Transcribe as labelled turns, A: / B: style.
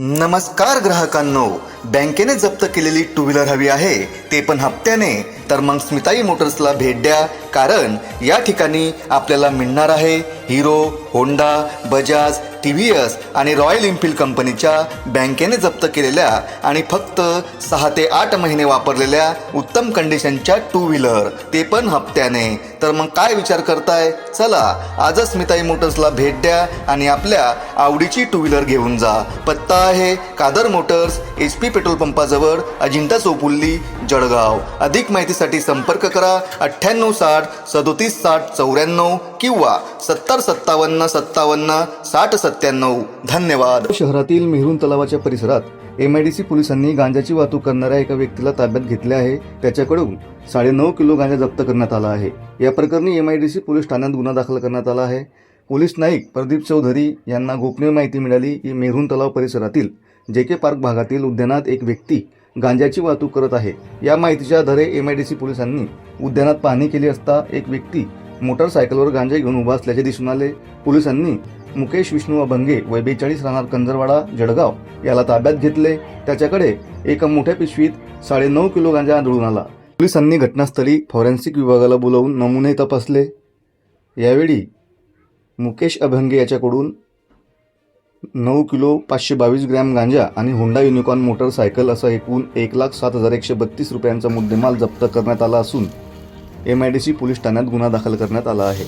A: नमस्कार ग्राहकांनो बँकेने जप्त केलेली टू व्हीलर हवी आहे. ते पण हप्त्याने. तर मग स्मिताई मोटर्सला भेट द्या कारण या ठिकाणी आपल्याला मिळणार आहे Hero Honda Bajaj T V S आणि रॉयल एन्फिल्ड कंपनीच्या बँकेने जप्त केलेल्या आणि फक्त सहा ते आठ महिने वापरलेल्या उत्तम कंडिशनच्या टू व्हीलर ते पण हप्त्याने. तर मग काय विचार करताय? चला आजच मिताई मोटर्सला भेट द्या आणि आपल्या आवडीची टू व्हीलर घेऊन जा. पत्ता आहे Kadar motors H P petrol पंपाजवळ Ajintha Chauphuli Jalgaon. अधिक माहितीसाठी संपर्क करा अठ्ठ्याण्णव साठ सदोतीस साठ चौऱ्याण्णव किंवा सत्तर सत्तावन्न सत्तावन्न साठ सत्त्याण्णव. धन्यवाद. शहरातील मेहरून तलावाच्या परिसरात एम आय डी सी पोलिसांनी गांजाची वाहतूक करणाऱ्या एका व्यक्तीला ताब्यात घेतले आहे. त्याच्याकडून साडेनऊ किलो गांजा जप्त करण्यात आला आहे. या प्रकरणी M I D C police ठाण्यात गुन्हा दाखल करण्यात आला आहे. पोलीस नाईक प्रदीप चौधरी यांना गोपनीय माहिती मिळाली की मेहरून तलाव परिसरातील जे के पार्क भागातील उद्यानात एक व्यक्ती गांजाची वाहतूक करत आहे. या माहितीच्या आधारे एम आय डी सी पोलिसांनी उद्यानात पाहणी केली असता एक व्यक्ती मोटरसायकलवर गांजा घेऊन उभा असल्याचे दिसून आले. पोलिसांनी मुकेश विष्णू अभंगे वय बेचाळीस राहणार कंजरवाडा जळगाव याला ताब्यात घेतले. त्याच्याकडे एका मोठ्या पिशवीत साडेनऊ किलो गांजा आढळून आला. पोलिसांनी घटनास्थळी फॉरेन्सिक विभागाला बोलावून नमुने तपासले. यावेळी मुकेश अभंगे याच्याकडून नऊ किलो पाचशे बावीस ग्रॅम गांजा आणि होंडा युनिकॉर्न मोटरसायकल असा एकूण एक लाख सात हजार एकशे बत्तीस रुपयांचा मुद्देमाल जप्त करण्यात आला असून M I D C police ठाण्यात गुन्हा दाखल करण्यात आला आहे.